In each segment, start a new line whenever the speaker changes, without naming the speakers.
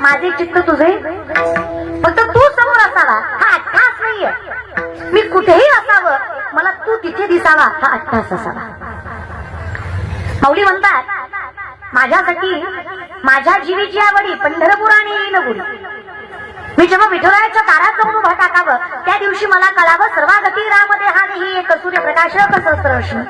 माझे चित्त तुझे. फक्त तू समोर असावा हा अठ्ठास नाहीये. मी कुठेही असावं मला तू तिथे दिसावा हा अठ्ठास असावा. माऊली म्हणतात माझ्यासाठी माझ्या जीवीची आवडी पंढरपूर आणि येईनगुरी मी जेव्हा विठोरायाच्या दारात जाऊन उभा टाकावं त्या दिवशी मला कळावं सर्वागती रामध्ये हा ही एक सूर्यप्रकाश सहस्रश्मी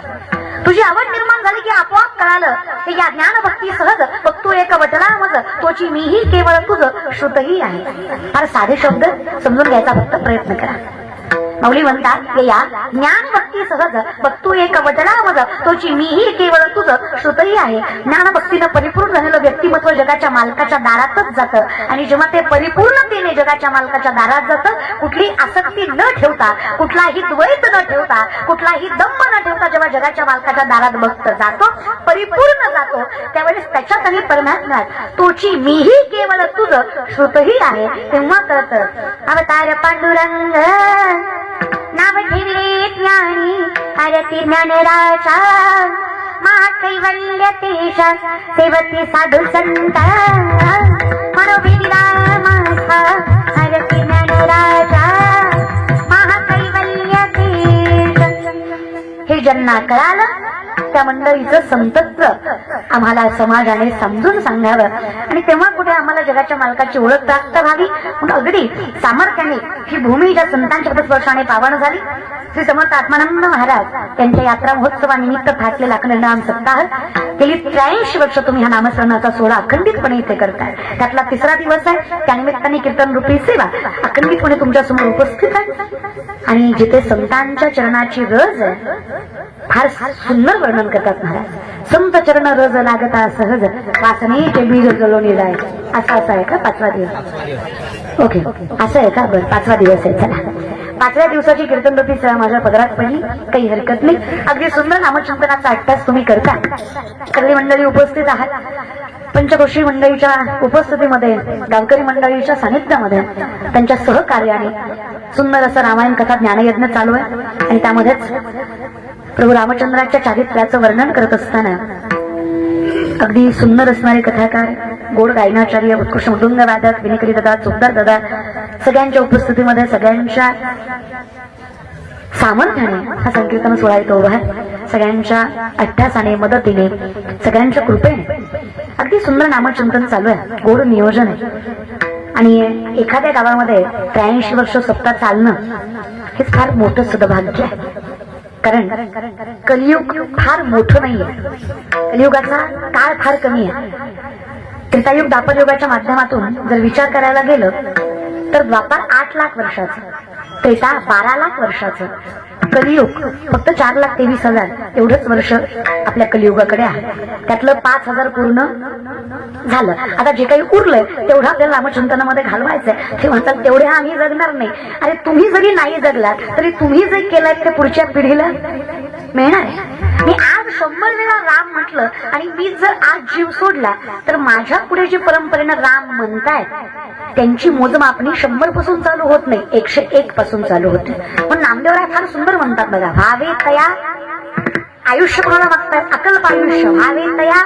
तुझी आवड निर्माण झाली की आपोआप कळालं. की या ज्ञान भक्ती सहज बघतो एक वटला मज तोची मीही केवळ तुझं श्रुतही आहे. फार साधे शब्द समजून घ्यायचा फक्त प्रयत्न करा. माऊली म्हणतात या ज्ञान भक्ती सहज बघतो एक वटला मज तोची मीही केवळ तुझं श्रुतही आहे. ज्ञान भक्तीनं परिपूर्ण झालेलं व्यक्तिमत्व जगाच्या मालकाच्या दारातच जातं. आणि जेव्हा ते परिपूर्णतेने जगाच्या मालकाच्या दारात जातं कुठली आसक्ती न ठेवता कुठलाही द्वैत न ठेवता कुठलाही दंभ न ठेवता जेव्हा जगाच्या मालकाच्या दारात बघत जातो परिपूर्ण जातो त्यावेळेस त्याच्यात आणि परमात्म्यात तोची मीही केवळ तुझं श्रुतही आहे तेव्हा कळत. अवतार पांडुरंग नाव ठेवले ज्ञानी हरती ज्ञानराजा महाकैवल्य तेज सेवती साधू संत मनोविदा माझा हरती ज्ञानराजा. ज्यांना कळालं त्या मंडळीचं संतत्व आम्हाला समाजाने समजून सांगावं. आणि तेव्हा कुठे आम्हाला जगाच्या मालकाची ओळख प्राप्त व्हावी. म्हणून अगदी सामर्थ्याने ही भूमी ज्या संतांच्या स्पर्शाने पावन झाली श्री समर्थ आत्मानंद महाराज त्यांच्या यात्रा महोत्सवानिमित्त फाटले अखंड नाम सप्ताह गेली त्र्याऐंशी वर्ष तुम्ही हा नामस्मरणाचा सोहळा अखंडितपणे इथे करताय. त्यातला तिसरा दिवस आहे. त्यानिमित्ताने कीर्तन रूपी सेवा अखंडितपणे तुमच्यासमोर उपस्थित आहे. आणि जिथे संतांच्या चरणाची रज आहे फार सुंदर वर्णन करतात महाराज. संत चरण रज लागता सहज. वासनेचे बीज जलोनी जाय असा असा आहे का पाचवा दिवस. ओके. असं आहे का बरं पाचवा दिवस आहे. चला. पाचव्या दिवसाची कीर्तन सेवा माझ्या पदरात पडली. काही हरकत नाही. अगदी सुंदर नामचिंतनाचा अट्टास तुम्ही करता. सगळी मंडळी उपस्थित आहात. पंचकोशी मंडळीच्या उपस्थितीमध्ये गावकरी मंडळीच्या सानिध्यामध्ये त्यांच्या सहकार्याने सुंदर असं रामायण कथा ज्ञानयज्ञ चालू आहे. आणि त्यामध्येच प्रभू रामचंद्राच्या चारित्र्याचं वर्णन करत असताना अगदी सुंदर असणारे कथाकार गोड गायनाचार्य उत्कृष्ट मृदुंग वादक विनिकरी दादा चोपदार दादा सगळ्यांच्या उपस्थितीमध्ये सगळ्यांच्या सामर्थ्याने हा संकीर्तन सोहळा येतो उभा आहे. सगळ्यांच्या अट्टासाने मदतीने सगळ्यांच्या कृपेने अगदी सुंदर नामचिंतन चालू आहे. गोड नियोजन आहे. आणि एखाद्या गावामध्ये त्र्याऐंशी वर्ष सत्ता चालणं हेच फार मोठं सदभाग्य आहे. कारण कलियुग फार मोठं नाहीये. कलियुगाचा काळ फार कमी आहे. त्रेतायुग दापर युगाच्या माध्यमातून जर विचार करायला गेलं तर द्वापार आठ लाख वर्षाचं त्रेता बारा लाख वर्षाचं कलियुग फक्त चार लाख तेवीस हजार. एवढंच वर्ष आपल्या कलियुगाकडे आहे. त्यातलं पाच हजार पूर्ण झालं. आता जे काही उरलंय तेवढं आपल्याला रामचिंतनामध्ये घालवायचंय. ते म्हणतात तेवढे आम्ही जगणार नाही. अरे तुम्ही जरी नाही जगलात तरी तुम्ही जे केलाय ते पुढच्या पिढीला मिळणार आहे. मी आज शंभर वेळा राम म्हटलं आणि मी जर आज जीव सोडला तर माझ्या पुढे जी परंपरेनं राम म्हणतायत त्यांची मोजमापणी शंभरपासून चालू होत नाही एकशे एक पासून चालू होते पण नामदेवराय फार सुंदर म्हणतात बघा व्हावे तया आयुष्य कोणाला मागतात अकल्प आयुष्य. व्हावे तया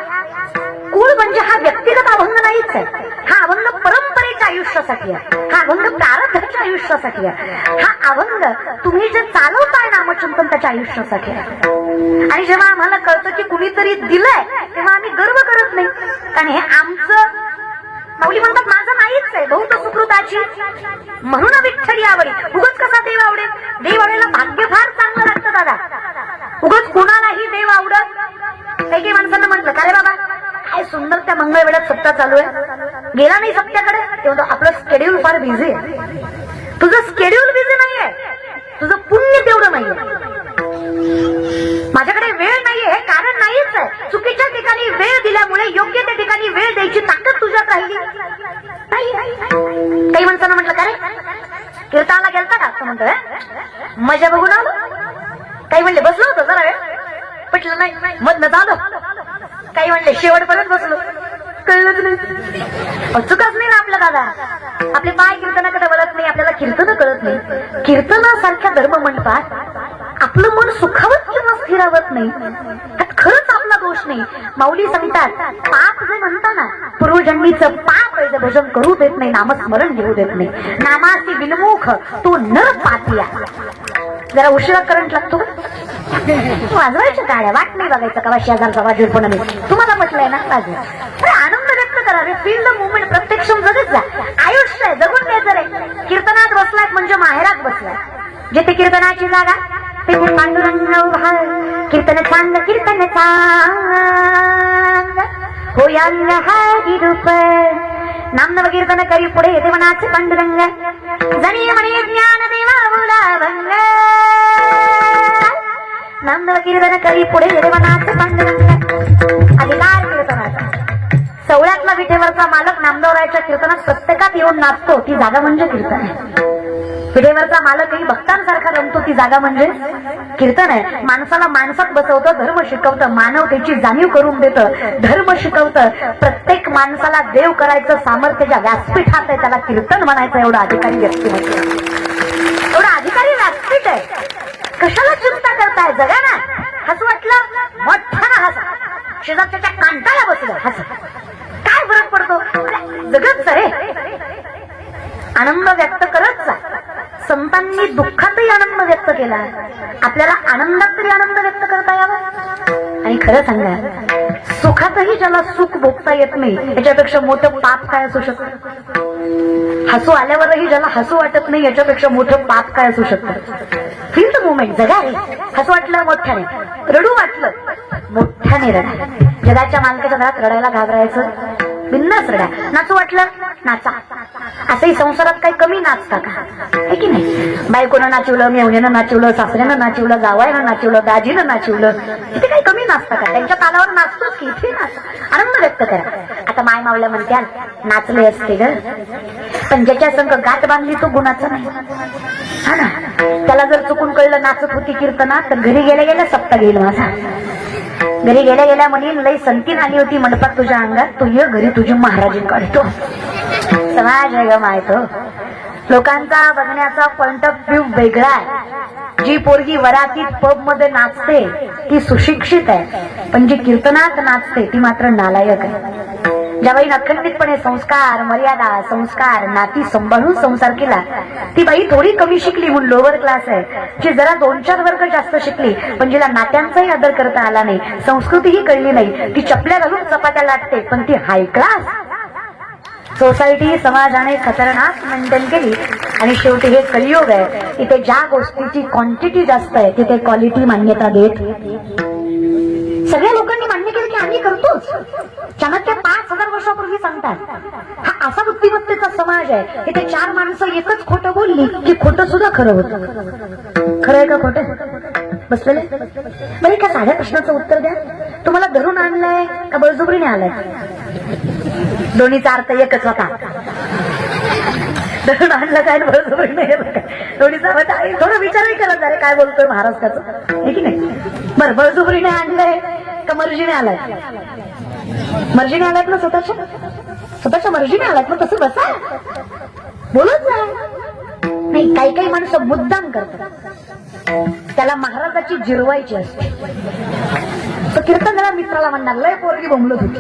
कुळ म्हणजे हा व्यक्तिगत अभंग नाहीच आहे. हा अभंग परंपरेच्या आयुष्यासाठी आहे. हा अभंग प्रारब्धाच्या आयुष्यासाठी आहे. हा अभंग तुम्ही जे चालवताय नामचिंतन त्याच्या आयुष्यासाठी आहे. आणि जेव्हा आम्हाला कळतं की कुणीतरी दिलंय तेव्हा आम्ही गर्व करत नाही. कारण हे आमचं माऊली म्हणतात माझं नाहीच आहे बहुत सुकृताची. म्हणून विठ्ठली आवडी उगच कसा देव आवडेल? देव आवडेला भाग्य फार चांगलं लागतं दादा. उगच कुणालाही देव आवडत काही काही माणसांना म्हटलं का रे बाबा? काय सुंदर त्या मंगळ वेळात सप्ताह चालू आहे. गेला नाही सप्त्याकडे तेव्हा आपलं स्केड्यूल फार बिझी आहे. तुझं स्केड्यूल बिझी नाहीये. तुझं पुण्य तेवढं नाहीये. माझ्याकडे वेळ नाहीये हे कारण नाहीच आहे. चुकीच्या ठिकाणी वेळ दिल्यामुळे योग्य त्या ठिकाणी वेळ द्यायची ताकद तुझ्यात राहिली. मजा बघून आलो काही म्हणले बसलो होतो जरा वेळ. पटलं नाही. मधनं आलो काही म्हणले शेवटपर्यंत बसलो. कळलंच नाही. चुकाच नाही ना आपला दादा. आपले पाय कीर्तनाकडे वळत नाही आपल्याला कीर्तन कळत नाही. कीर्तनासारख्या धर्म म्हणतात आपलं मन सुखावत किंवा स्थिरावत नाही. त्यात दोष नाही. माऊली सांगतात पाप जे म्हणता ना पूर्वजन्मीचं पाप जे भजन करू देत नाही नामस्मरण घेऊ देत नाही. नामाचे विनमुख तो न पातिया जरा उशिरा करंट लागतो वाजवायच्या काळ्या वाट नाही बघायचं का? शेजारचा वाजवेल पण नाही तुम्हाला म्हटलंय ना वाजवा. अरे आनंद व्यक्त करा. रे फील द मुवमेंट प्रत्यक्ष जगत जा. आयुष्य आहे जगून घ्यायचं रे कीर्तनात बसलात म्हणजे माहेरात बसलाय जिथे कीर्तनाची जागा तिथे पांडुरंग उभा आहे. कीर्तन सांग कीर्तन सांग हो यांना हरी रूप नामनव कीर्तन करी पुढे येते मनाचे पांडुरंग जणी म्हणे ज्ञान देवा मुला भंग नामनव कीर्तन करी पुढे येते मनाचे पांडुरंग अधिकार कीर्तनाचा सवळ्यातला विठेवरचा मालक नामदेवरायाच्या कीर्तनात प्रत्येकात येऊन नाचतो ती जागा म्हणजे कीर्तन पिढेवरचा मालकही भक्तांसारखा रमतो ती जागा म्हणजे कीर्तन आहे. माणसाला माणसात बसवतं धर्म शिकवतं मानवतेची जाणीव करून देतं धर्म शिकवतं. प्रत्येक माणसाला देव करायचं सामर्थ्य ज्या व्यासपीठात आहे त्याला कीर्तन म्हणायचं एवढं अधिकारी व्यक्तिमत्व एवढं अधिकारी व्यासपीठ आहे. कशाला चिंता करताय? जगा ना. हसू वाटलं? मोठ्यानं हसा. शेजारच्या कांटाला बसलं हसा. काय फरक पडतो? जगत सरे. आनंद व्यक्त करत संतांनी दुःखातही आनंद व्यक्त केला. आपल्याला आनंदात तरी आनंद व्यक्त करता यावा. आणि खरं सांगा सुखातही ज्याला सुख भोगता येत नाही याच्यापेक्षा मोठं पाप काय असू शकतं? हसू आल्यावरही ज्याला हसू वाटत नाही याच्यापेक्षा मोठं पाप काय असू शकतं? फील द मुवमेंट जगा. रे हसू वाटलं मोठ्याने. रडू वाटलं मोठ्याने रडा. जगाच्या मालकाच्या घरात रडायला घाबरायचं? बिन्नाच रडा. नाचू वाटलं? नाचा. असंही संसारात काही कमी नाचता का? है की नाही? बायकोनं नाचवलं मेवण्यानं नाचवलं सासऱ्यानं नाचवलं जावायनं नाचवलं दाजीनं नाचवलं. इथे काही कमी नाचता का? त्यांच्या तालावर नाचतोच की इथे नाच. आनंद व्यक्त करा. आता माय मावल्या म्हणत्या नाचले असते ग. पण ज्याच्या संग गाठ बांधली तो गुणाचा नाही. हा ना? त्याला जर चुकून कळलं नाचत होती कीर्तनात तर घरी गेल्या गेल्या सप्ता घेईल माझा. घरी गेल्या गेल्या म्हणीन लई संती झाली होती मंडपात तुझ्या अंगात. तू ये घरी तुझी महाराजी काढतो समाज आहे ग मायतो लोकांचा बघण्याचा पॉइंट ऑफ व्ह्यू वेगळा आहे. जी पोरगी वरातीत पबमध्ये नाचते ती सुशिक्षित आहे. पण जी कीर्तनात नाचते ती मात्र नालायक आहे. ज्या बाई अखंडितपणे संस्कार मर्यादा संस्कार नाती सांभाळून संसार केला ती बाई थोडी कमी शिकली म्हणून लोअर क्लास आहे. जी जरा दोन चार वर्ग जास्त शिकली पण जिला नात्यांचाही आदर करता आला नाही संस्कृतीही कळली नाही ती चपल्या घालून चपात्या लाटते पण ती हाय क्लास सोसायटी समाजाने खतरनाक मेंटेन केली आणि शेवटी हे कलियोग आहे. तिथे ज्या गोष्टीची क्वांटिटी जास्त आहे तिथे क्वालिटी मान्यता देत. सगळ्या लोकांनी मान्य केलं की आम्ही करतोच. चाणक्य पाच हजार वर्षापूर्वी सांगतात हा असा बुद्धिमत्तेचा समाज आहे इथे चार माणसं एकच खोटं बोलली की खोटं सुद्धा खरं होतं. खरं आहे का खोटं? बसलेले? बरं एका साध्या प्रश्नाचं उत्तर द्या. तुम्हाला धरून आणलंय का बळजुबरीने आलाय? दोन्हीचा अर्थ एकच होता. धरून आणलं काय बळजुबरीने दोन्हीचा अर्थ आहे. थोडं विचारही करत झाले काय बोलतोय महाराष्ट्राचं. ठीक की नाही बरं बळजुबरीने आणलंय. का मर्जीने आलाय. मर्जीने आलात ना स्वतःच्या? स्वतःच्या मर्जीने आलात मग तसं बसा. बोलत नाही काही काही माणसं मुद्दाम करतात. त्याला महाराजाची जिरवायची असते. तो कीर्तन जरा मित्राला म्हणणार लय पोरगी बोंबलत होती.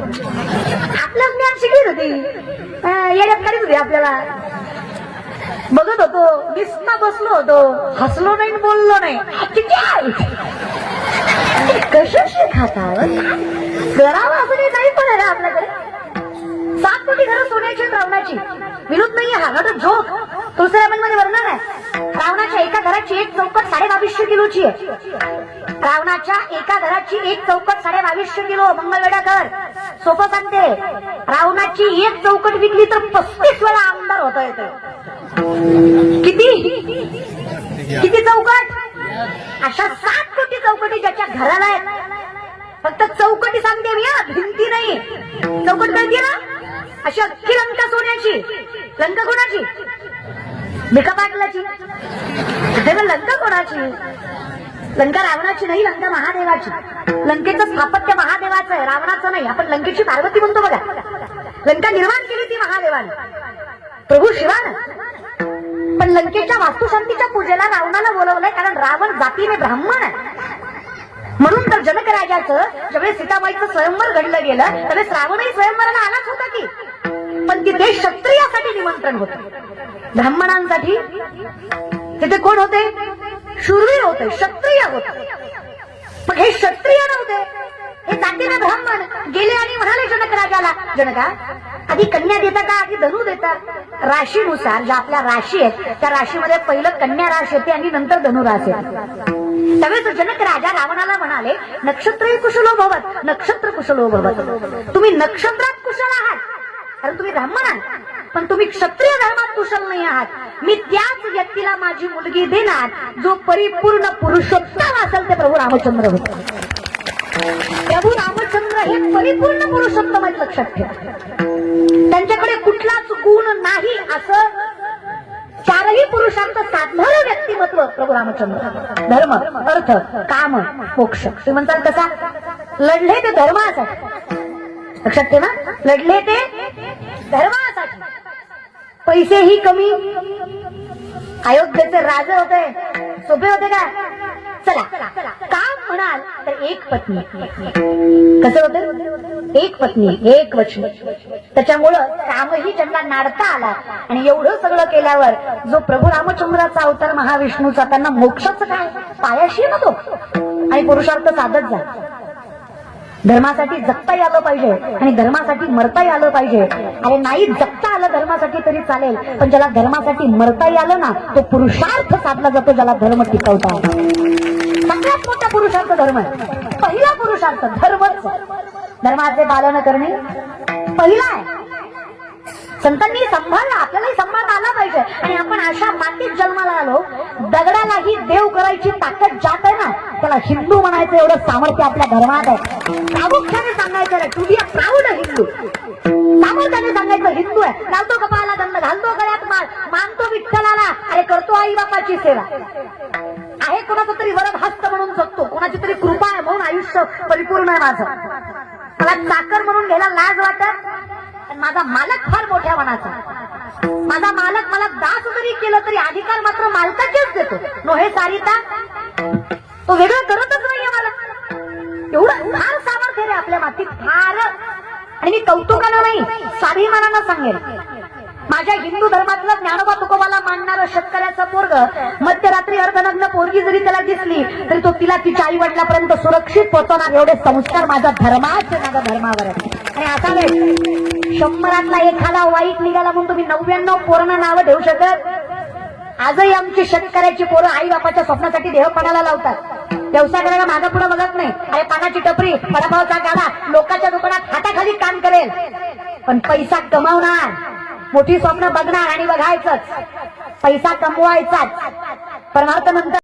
आपलं ज्ञान शिकत होती. येण्यात येड्यात होती आपल्याला. बघत होतो दिसता बसलो होतो. हसलो नाही बोललो नाही. किती कशाशी खाता घरावर असं नाही पण आहे आपल्याकडे. सात कोटी घरं सोन्याची रावणाची. विरोध नाही हा नॉट जोक तुळशीरामनमध्ये वर्णन आहे. रावणाच्या एका घराची एक चौकट साडे बावीसशे किलोची आहे. रावणाच्या एका घराची एक चौकट साडे बावीसशे किलो मंगळवेढा कर सोपं सांगते. रावणाची एक चौकट विकली तर पस्तीस वेळा आमदार होता येतं किती? किती चौकट? अशा सात कोटी चौकटी ज्याच्या घराला आहेत. फक्त चौकटी सांगते मी भिंती नाही. चौकट कळते ना? अशी अख्खी लंका सोन्याची. लंका कोणाची? भिका पाटलाची लंका कोणाची? लंका रावणाची नाही लंका महादेवाची. लंकेचं स्थापत्य महादेवाचं आहे रावणाचं नाही. आपण लंकेची पार्वती म्हणतो बघा. लंका निर्माण केली ती महादेवाने. प्रभू शिवानं. पण लंकेच्या वास्तुशांतीच्या पूजेला रावणाला बोलवलंय कारण रावण जातीने ब्राह्मण आहे. म्हणून तर जनक राजाचं ज्यावेळेस सीताबाईचं स्वयंवर घडलं गेलं त्यावेळेस रावणही स्वयंवराला आलाच होता की. पण तिथे क्षत्रियासाठी निमंत्रण होत. ब्राह्मणांसाठी तिथे कोण होते? शूरवीर होते क्षत्रिय होते. पण हे क्षत्रिय नव्हते. हे जातीने ब्राह्मण गेले आणि म्हणाले जनक राजाला जनका आधी कन्या देता का? आधी धनु देता? राशीनुसार ज्या आपल्या राशी आहेत त्या राशीमध्ये पहिलं कन्या राश येते आणि नंतर धनुराश येते त्यावेळेस जनक राजा रावणाला म्हणाले नक्षत्र कुशलो हो भवत नक्षत्र कुशलो हो भवत. तुम्ही नक्षत्रात कुशल आहात. कारण तुम्ही ब्राह्मण आहात. पण तुम्ही क्षत्रिय धर्मात कुशल नाही आहात. मी त्याच व्यक्तीला माझी मुलगी देणार जो परिपूर्ण पुरुषोत्तम असेल ते प्रभू रामचंद्र होते. प्रभू रामचंद्र हे परिपूर्ण पुरुषोत्तम आहेत लक्षात ठेवा. त्यांच्याकडे कुठलाच गुण नाही असं चारही पुरुषांत साधणारं व्यक्तिमत्व प्रभू रामचंद्र. धर्म अर्थ काम मोक्ष. तुम्ही कसा लढले ते धर्मासाठी. लक्षात ठेवा. लढले ते धर्मासाठी. पैसेही कमी. अयोध्येचे राजे होते. सोपे होते का? चला. काम म्हणाल तर एक पत्नी. कसं होतं? एक पत्नी एक वचन. त्याच्यामुळं कामही त्यांना नाडता आला. आणि एवढं सगळं केल्यावर जो प्रभू रामचंद्राचा अवतार महाविष्णूचा त्यांना मोक्षाचं काय? पायाशी ना तो? आणि पुरुषार्थ साधत जा. धर्मासाठी जगताही आलं पाहिजे आणि धर्मासाठी मरताही आलं पाहिजे. अरे नाही जगता आलं धर्मासाठी तरी चालेल पण ज्याला धर्मासाठी मरताही आलं ना तो पुरुषार्थ साधला जातो ज्याला धर्म टिकवता. सगळ्यात मोठा पुरुषार्थ धर्म आहे. पहिला पुरुषार्थ धर्मच. धर्माचे पालन करणे. पहिला आहे. संतांनी सांभाळला आपल्यालाही सांभाळता आला पाहिजे. आणि आपण अशा मातीत जन्माला आलो दगडालाही देव करायची ताकद जात आहे ना त्याला हिंदू म्हणायचं एवढं सामर्थ्य आपल्या धर्मात आहे. प्रामुख्याने सांगायचं to be a proud Hindu. प्रामुख्याने सांगायचं हिंदू आहे. घालतो कपाळाला दंड घालतो गळ्यात माल मानतो विठ्ठलाला अरे करतो आई बापाची सेवा. आहे कोणाचं तरी वरद हस्त म्हणून जगतो. कोणाची तरी कृपा आहे म्हणून आयुष्य परिपूर्ण आहे माझं. मला चाकर म्हणून घ्यायला लाज वाटत. पण माझा मालक फार मोठ्या मनाचा. माझा मालक मला दास जरी केलं तरी अधिकार मात्र मालकाचेच देतो. नो हे सारिता? तो वेगळं करतच नाहीये मला. एवढं फार सामर्थ्य रे आपल्या मातीत. फार. आणि मी कौतुकानं नाही स्वाभिमानानं सांगेल माझ्या हिंदू धर्मातलं ज्ञानोबा तुकोबाला मानणारं शेतकऱ्याचं पोरग मध्यरात्री अर्धनग्न पोरगी जरी त्याला दिसली तरी तो तिला तिच्या आई वडिलापर्यंत सुरक्षित पोहोचवणार. एवढे संस्कार माझ्या धर्माचे माझ्या धर्मावर आणि आता शंभरातला एखादा वाईट निघाला म्हणून तुम्ही नव्याण्णव पूर्ण नावं ठेवू शकत? आजही आमची शेतकऱ्याची पोरं आई बापाच्या स्वप्नासाठी देहपणाला लावतात. व्यवसाय करायला मागं पुढे बघत नाही. अरे पानाची टपरी वडापावचा गाडा लोकांच्या दुकानात हाताखाली काम करेल. पण पैसा कमावणार. मोठी स्वप्न बघणार आणि बघायचंच. पैसा कमवायचाच. परमार्थ नंतर